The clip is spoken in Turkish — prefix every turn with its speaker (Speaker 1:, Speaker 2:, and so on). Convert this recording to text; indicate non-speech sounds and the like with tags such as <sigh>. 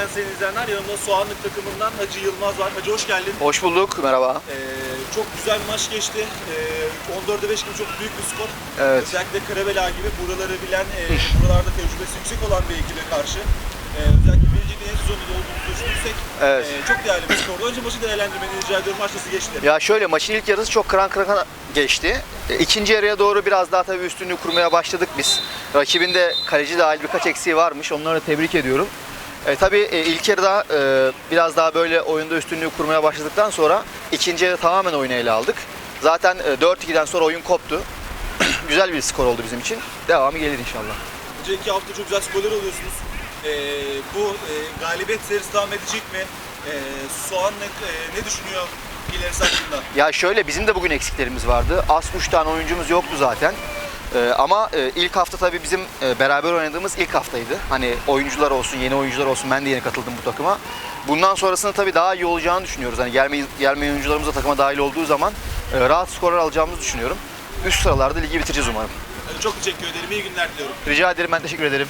Speaker 1: sayın izleyenler. Yanımda Soğanlık takımından Hacı Yılmaz var. Hacı hoş geldin.
Speaker 2: Hoş bulduk, merhaba.
Speaker 1: Ee, çok güzel bir maç geçti. Ee, 14'e 5 gibi çok büyük bir skor.
Speaker 2: Evet.
Speaker 1: Özellikle Karabela gibi buraları bilen, e, buralarda tecrübesi yüksek olan bir ekibe karşı. e, özellikle birinci en sezonunda olduğumuzu düşünürsek
Speaker 2: Evet.
Speaker 1: e, çok değerli bir skordu. Önce maçı değerlendirmeni rica ediyorum. Maç nasıl geçti?
Speaker 2: Ya şöyle maçın ilk yarısı çok kıran kıran geçti. E, İkinci yarıya doğru biraz daha tabii üstünlüğü kurmaya başladık biz. Rakibin de kaleci dahil birkaç eksiği varmış. Onları tebrik ediyorum. E, tabii e, ilk yarıda e, biraz daha böyle oyunda üstünlüğü kurmaya başladıktan sonra ikinci yarı tamamen oyunu ele aldık. Zaten e, 4-2'den sonra oyun koptu. <clears throat> Güzel bir skor oldu bizim için. Devamı gelir inşallah.
Speaker 1: Önceki hafta çok güzel skorlar alıyorsunuz. E, bu e, galibiyet serisi devam edecek mi? E, Soğanlık e, ne düşünüyor ilerisi hakkında?
Speaker 2: Ya şöyle bizim de bugün eksiklerimiz vardı. Az 3 tane oyuncumuz yoktu zaten. Ee, ama e, ilk hafta tabii bizim e, beraber oynadığımız ilk haftaydı. Hani oyuncular olsun, yeni oyuncular olsun. Ben de yeni katıldım bu takıma. Bundan sonrasında tabii daha iyi olacağını düşünüyoruz. Hani gelmeyi, gelmeyen oyuncularımız da takıma dahil olduğu zaman e, rahat skorlar alacağımızı düşünüyorum. Üst sıralarda ligi bitireceğiz umarım.
Speaker 1: Çok teşekkür ederim. İyi günler diliyorum.
Speaker 2: Rica ederim, ben teşekkür ederim.